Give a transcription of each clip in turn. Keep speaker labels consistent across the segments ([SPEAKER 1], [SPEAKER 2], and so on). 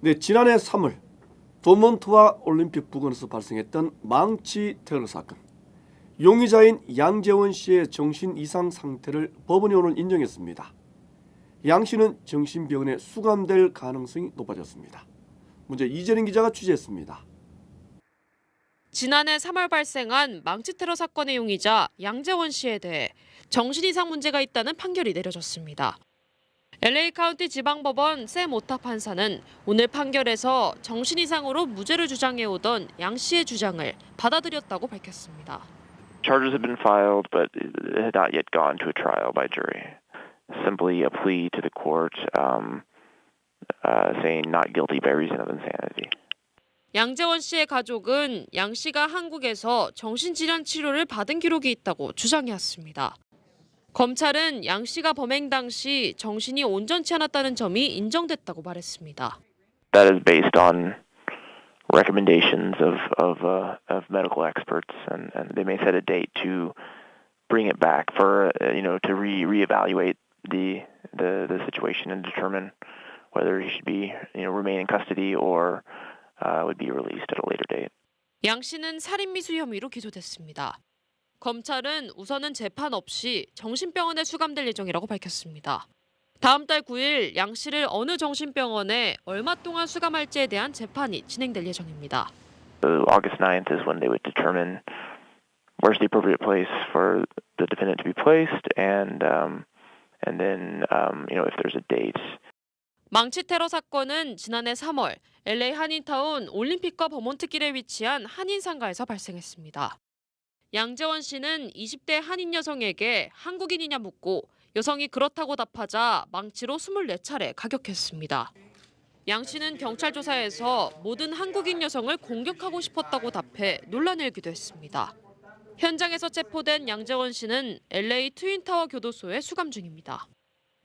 [SPEAKER 1] 네, 지난해 3월 도몬트와 올림픽 부근에서 발생했던 망치 테러 사건. 용의자인 양재원 씨의 정신 이상 상태를 법원이 오늘 인정했습니다. 양 씨는 정신병원에 수감될 가능성이 높아졌습니다. 먼저 이재린 기자가 취재했습니다.
[SPEAKER 2] 지난해 3월 발생한 망치 테러 사건의 용의자 양재원 씨에 대해 정신 이상 문제가 있다는 판결이 내려졌습니다. LA 카운티 지방법원 샘 오타 판사는 오늘 판결에서 정신 이상으로 무죄를 주장해 오던 양 씨의 주장을 받아들였다고 밝혔습니다.
[SPEAKER 3] Charges have been filed, but had not yet gone to a trial by jury. Simply a plea to the court um, uh, saying not guilty by reason of insanity.
[SPEAKER 2] 양재원 씨의 가족은 양 씨가 한국에서 정신질환 치료를 받은 기록이 있다고 주장해왔습니다. 검찰은 양 씨가 범행 당시 정신이 온전치 않았다는 점이 인정됐다고 말했습니다.
[SPEAKER 3] That is based on recommendations of of, uh, of medical experts, and, and they may set a date to bring it back for uh, you know to re reevaluate the the the situation and determine whether he should be you know remain in custody or uh, would be released at a later date.
[SPEAKER 2] 양 씨는 살인 미수 혐의로 기소됐습니다. 검찰은 우선은 재판 없이 정신병원에 수감될 예정이라고 밝혔습니다. 다음 달 9일 양 씨를 어느 정신병원에 얼마 동안 수감할지에 대한 재판이 진행될 예정입니다.
[SPEAKER 3] August 9th is when they would determine where's the appropriate place for the defendant to be placed, and um, and then um, you know if there's a date
[SPEAKER 2] 망치 테러 사건은 지난해 3월 LA 한인타운 올림픽과 버몬트 길에 위치한 한인 상가에서 발생했습니다. 양재원 씨는 20대 한인 여성에게 한국인이냐 묻고 여성이 그렇다고 답하자 망치로 24차례 가격했습니다. 양 씨는 경찰 조사에서 모든 한국인 여성을 공격하고 싶었다고 답해 논란을 일기도 했습니다. 현장에서 체포된 양재원 씨는 LA 트윈타워 교도소에 수감 중입니다.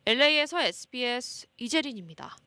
[SPEAKER 2] LA에서 SBS 이재린입니다.